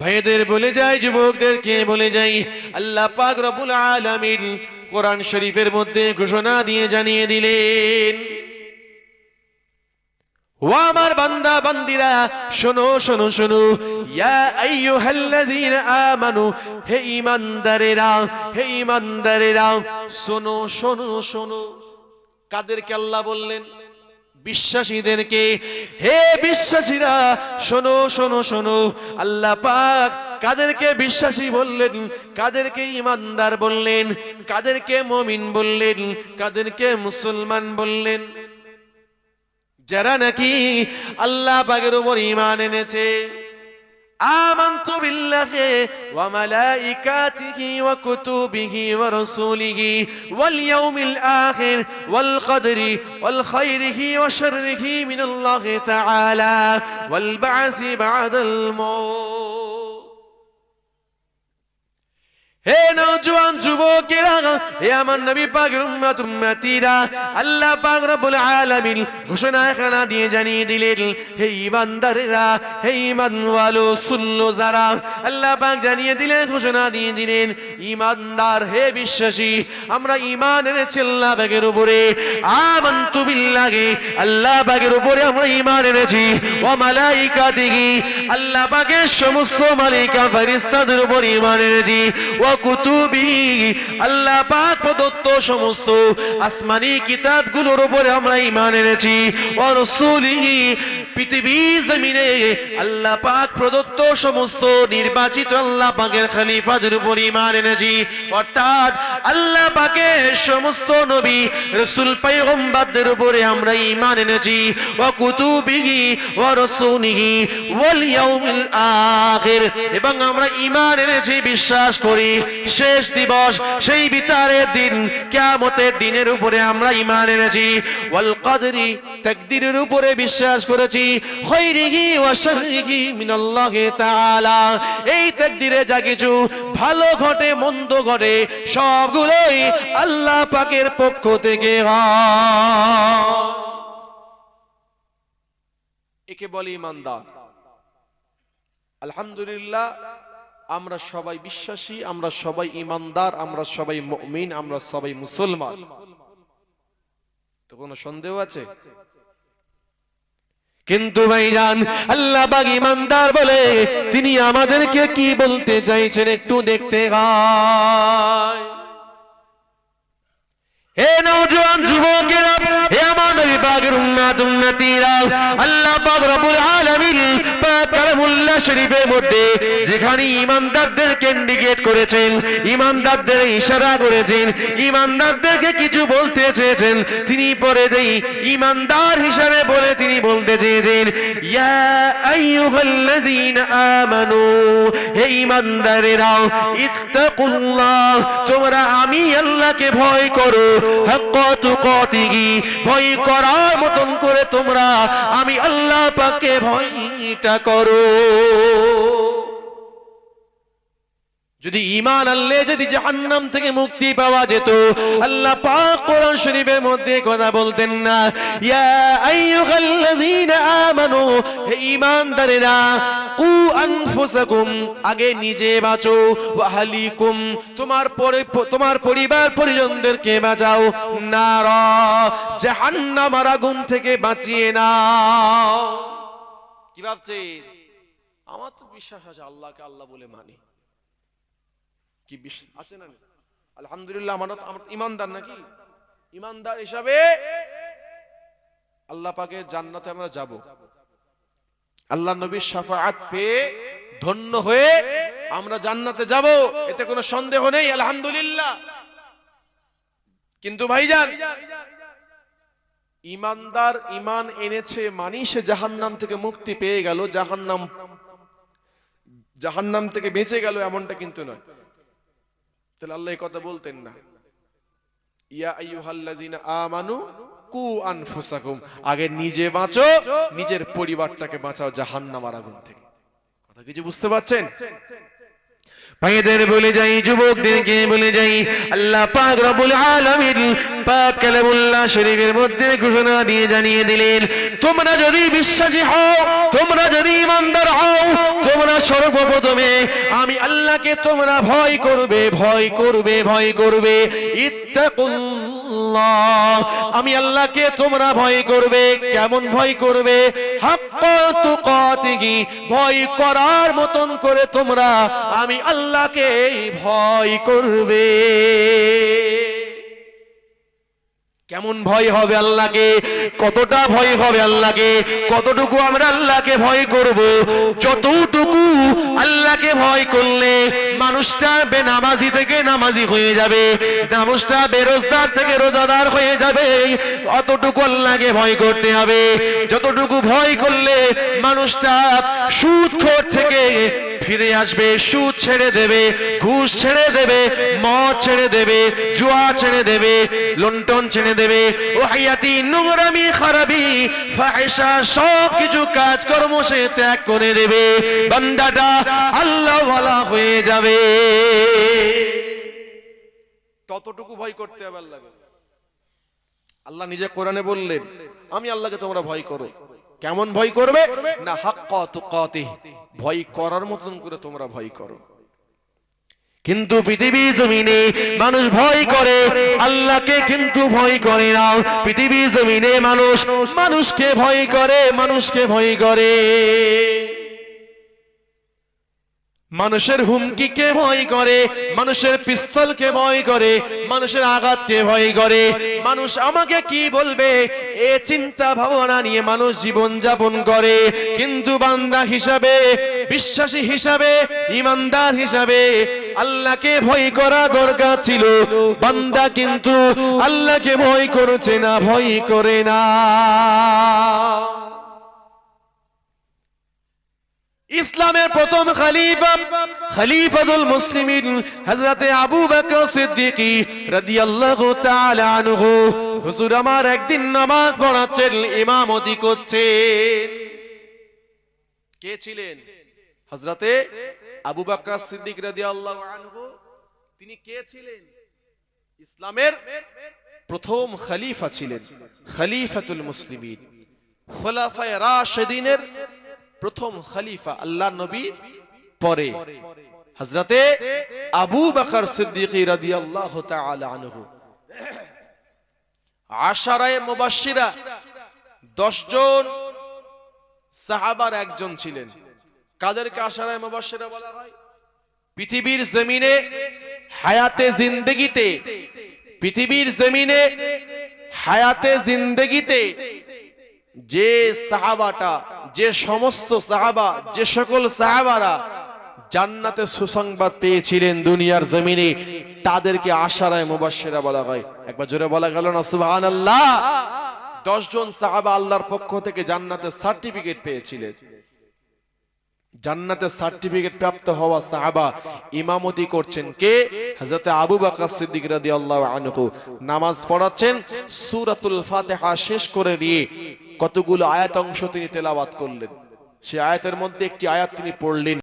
ভাইদের বলে যাই যুবকদেরকে বলে যাই আল্লাহ পাক রব্বুল আলামিন কোরআন শরীফের মধ্যে ঘোষণা দিয়ে জানিয়ে দিলেন, ও আমার বান্দা, বান্দিরা, শোনো শোনো শোনো, ইয়া আইয়ুহাল্লাযীনা আমানু, হে ঈমানদারেরা হে ঈমানদারেরা, শোনো শোনো শোনো, কাদেরকে আল্লাহ বললেন? বিশ্বাসীদেরকে, হে বিশ্বাসীরা, শোনো শোনো শোনো। আল্লাহ পাক কাদেরকে বিশ্বাসী বললেন, কাদেরকে ইমানদার বললেন, কাদেরকে মমিন বললেন, কাদেরকে মুসলমান বললেন। যারা নাকি আল্লাহ পাকের উপর ইমান এনেছে آمنت بالله وملائكته وكتبه ورسوله واليوم الآخر والقدر والخيره وشره من الله تعالى والبعث بعد الموت হে নওজোয়ান হে আমার নবী পাকের আল্লাহ পাক রব্বুল আলামিন ইমানদার হে বিশ্বাসী, আমরা ঈমান এনেছি আল্লাহ পাকের উপরে, আমানতু বিল্লাহি, আল্লাহ পাকের উপরে আমরা ঈমান এনেছি, ওয়া মালাইকাতিহি, আল্লাহ পাকের সমস্ত মালিকা ফেরেশতাদের উপর ঈমান এনেছি, ওয়া কুতুবি আল্লাহ পাক প্রদত্ত সমস্ত আসমানি কিতাবগুলোর উপরে আমরা ইমান এনেছি। রাসূলিহি পৃথিবী জমিনে আল্লাহ পাক প্রদত্ত সমস্ত নির্বাচিত আল্লাহ পাকের এনেছি। অর্থাৎ আল্লাহ পাকের সমস্ত নবী, রাসূল, পয়গম্বরদের উপরে আমরা ঈমান এনেছি। ওয়া কুতুবিহি ওয়া রাসূলিহি ওয়াল আখির। এবং আমরা ঈমান এনেছি, বিশ্বাস করি, শেষ দিবস, সেই বিচারের দিন, কিয়ামতের দিনের উপরে আমরা ইমান এনেছি। ওয়াল কদরি তাকদীরের উপরে বিশ্বাস করেছি। খৈরিহি ওয়া শাররিহি মিনাল্লাহি তাআলা। এই তাকদীরে যা কিছু ভালো ঘটে, মন্দ ঘটে, সবগুলোই আল্লাহ পাকের পক্ষ থেকে একে বলে ইমানদার। আলহামদুলিল্লাহ, আমরা সবাই বিশ্বাসী, আমরা সবাই ইমানদার, আমরা সবাই মুমিন, আমরা সবাই মুসলমান। তো কোনো সন্দেহ আছে? কিন্তু ভাইজান আল্লাহ বাগ ইমানদার বলে তিনি আমাদেরকে কি বলতে চাইছেন একটু দেখতে হে নওজোয়ান যুবকেরা যেখানে ইমানদারদের ইন্ডিকেট করেছেন, ইমানদারদের ইশারা করেছেন, ইমানদারদেরকে কিছু বলতে চেয়েছেন, তিনি পরে দেই ইমানদার হিসাবে বলে তিনি বলতে চেয়েছেন ইয়া আইয়ুহাল্লাযীনা আমানু, হে ইমানদারেরা ইত্তাকুল্লাহ, তোমরা আমি আল্লাহকে ভয় করো, হাক্কা তুকাতিহি, ভয় করার মতন করে তোমরা আমি আল্লাহ পাকে ভয়টা করো। যদি ঈমান আনলে, যদি জাহান্নাম থেকে মুক্তি পাওয়া যেত, আল্লাহ পাক কোরআন শরীফের মধ্যে কথা বলতেন না, ইয়া আইয়ুহাল্লাযীনা আমানু, হে ঈমানদারেরা, কু আনফুসাকুম, আগে নিজে বাঁচো ওয়া আহলিকুম তোমার পরে, তোমার পরিবার পরিজনদেরকে বাঁচাও, নারা জাহান্নামের আগুন থেকে বাঁচিয়ে নাও। কি ভাবছেন? আমার তো বিশ্বাস আছে, আল্লাহকে আল্লাহ বলে মানি। কি আছে না আলহামদুলিল্লাহ আমরা আমরা ইমানদার নাকি? ইমানদার হিসাবে আল্লাহ পাকে জান্নাতে আমরা যাব। আল্লাহ নবীর শাফাআত পেয়ে ধন্য হয়ে আমরা জান্নাতে যাব এতে কোনো সন্দেহ নেই আলহামদুলিল্লাহ। কিন্তু ভাইজান ইমানদার ইমান এনেছে মানি সে জাহান্নাম থেকে মুক্তি পেয়ে গেল জাহান্নাম জাহান্নাম থেকে বেঁচে গেল এমনটা কিন্তু নয়। তাহলে আল্লাহ কথা বলতেন না। ইয়া কু আগে নিজে নিজের পরিবারটাকে বাঁচাও জাহান্নামের আগুন থেকে। কথা কিছু বুঝতে পারছেন? ভাইদের বলে যাই, যুবকদেরকে বলে যাই, আল্লাহ পাক রব্বুল আলামিন পাক কালামুল্লাহ শরীফের মধ্যে ঘোষণা দিয়ে জানিয়ে দিলেন, তোমরা যদি বিশ্বাসী হও, তোমরা যদি ইমানদার হও, তোমরা সর্বপ্রথমে আমি আল্লাহকে তোমরা ভয় করবে ভয় করবে ভয় করবে। ইত্তাকুল্লাহ আমি আল্লাহকে তোমরা ভয় করবে, কেমন ভয় করবে? ভয় করার মতন করে তোমরা আমি আল্লাহকে ভয় করবে। কেমন ভয় হবে আল্লাহকে? কতটা ভয় হবে আল্লাহকে? কতটুকু আমরা আল্লাহকে ভয় করব? যতটুকু আল্লাহকে ভয় করলে মানুষটা বেনামাজি থেকে নামাজি হয়ে যাবে, মানুষটা বেরোজদার থেকে রোজাদার হয়ে যাবে। অতটুকু আল্লাহকে ভয় করতে হবে। যতটুকু ভয় করলে মানুষটা সুদ থেকে ফিরে আসবে সুদ ছেড়ে দেবে ঘুষ ছেড়ে দেবে মদ ছেড়ে দেবে জুয়া ছেড়ে দেবে লন্টন ছেড়ে দেবে। ও হায়াতি নোংরামি খারাপি ফাহিশা সব কিছু কাজকর্ম সে ত্যাগ করে দেবে। বান্দাটা আল্লাহ ওয়ালা হয়ে যাবে। ততটুকু ভয় করতে হবে আল্লাহকে। আল্লাহ নিজে কোরআনে বললেন আমি আল্লাহকে তোমরা ভয় করো। কেমন ভয় করবে? না হাক্কা তুকাতিহ। ভয় করার মতন করে তোমরা ভয় করো। কিন্তু পৃথিবী জমিনে মানুষ ভয় করে, আল্লাহকে কিন্তু ভয় করে না। পৃথিবী জমিনে মানুষ, মানুষকে ভয় করে, মানুষকে ভয় করে। মানুষের হুমকিকে ভয় করে? মানুষের পিস্তলকে ভয় করে? মানুষের আঘাতকে ভয় করে? মানুষ আমাকে কি বলবে? এ চিন্তা ভাবনা নিয়ে মানুষ জীবন যাপন করে। কিন্তু বান্দা হিসাবে, বিশ্বাসী হিসাবে, ইমানদার হিসাবে আল্লাহকে ভয় করা দরকার ছিল। বান্দা কিন্তু আল্লাহকে ভয় করছে না, ভয় করে না। ইসলামের প্রথম খলিফা, খলিফাতুল মুসলিমিন হযরতে আবু বকর সিদ্দিকী রাদিয়াল্লাহু তাআলা আনহু। হুজুর আমার একদিন নামাজ পড়াচ্ছেন, ইমামতি করছেন। কে ছিলেন? হযরতে আবু বকর সিদ্দিক রাদিয়াল্লাহু আনহু। তিনি কে ছিলেন? ইসলামের প্রথম খলিফা ছিলেন, খলিফাতুল মুসলিমিন। খোলাফায়ে রাশিদিনের প্রথম খলিফা আল্লাহ নবীর পরে। হযরতে আবু বকর সিদ্দিক রাদিয়াল্লাহু তাআলা আনহু। আশারায়ে মুবাশশিরা 10 জন সাহাবার একজন ছিলেন। কাদেরকে আশারায়ে মুবাশশিরা বলা হয়? পৃথিবীর জমিনে, হায়াতে জিন্দেগিতে, পৃথিবীর জমিনে, হায়াতে জিন্দেগিতে যে সাহাবাটা যে সমস্ত সাহাবা, যে সকল সাহাবারা জান্নাতে সুসংবাদ পেয়েছিলেন দুনিয়ার জমিনে, তাদেরকে আশারায় মুবাশশিরা বলা হয়। একবার জোরে বলা গেল না, সুবহানাল্লাহ। দশ জন সাহাবা আল্লাহর পক্ষ থেকে জান্নাতের সার্টিফিকেট পেয়েছিলেন। জান্নাতের সার্টিফিকেট প্রাপ্ত হওয়া সাহাবা ইমামতি করছেন কে? হযরত আবু বকর সিদ্দিক রাদিয়াল্লাহু আনহু। নামাজ পড়াচ্ছেন, সূরাতুল ফাতিহা শেষ করে দিয়ে কতগুলো আয়াত অংশ তিনি তেলাওয়াত করলেন। সে আয়াতের মধ্যে একটি আয়াত তিনি পড়লেন।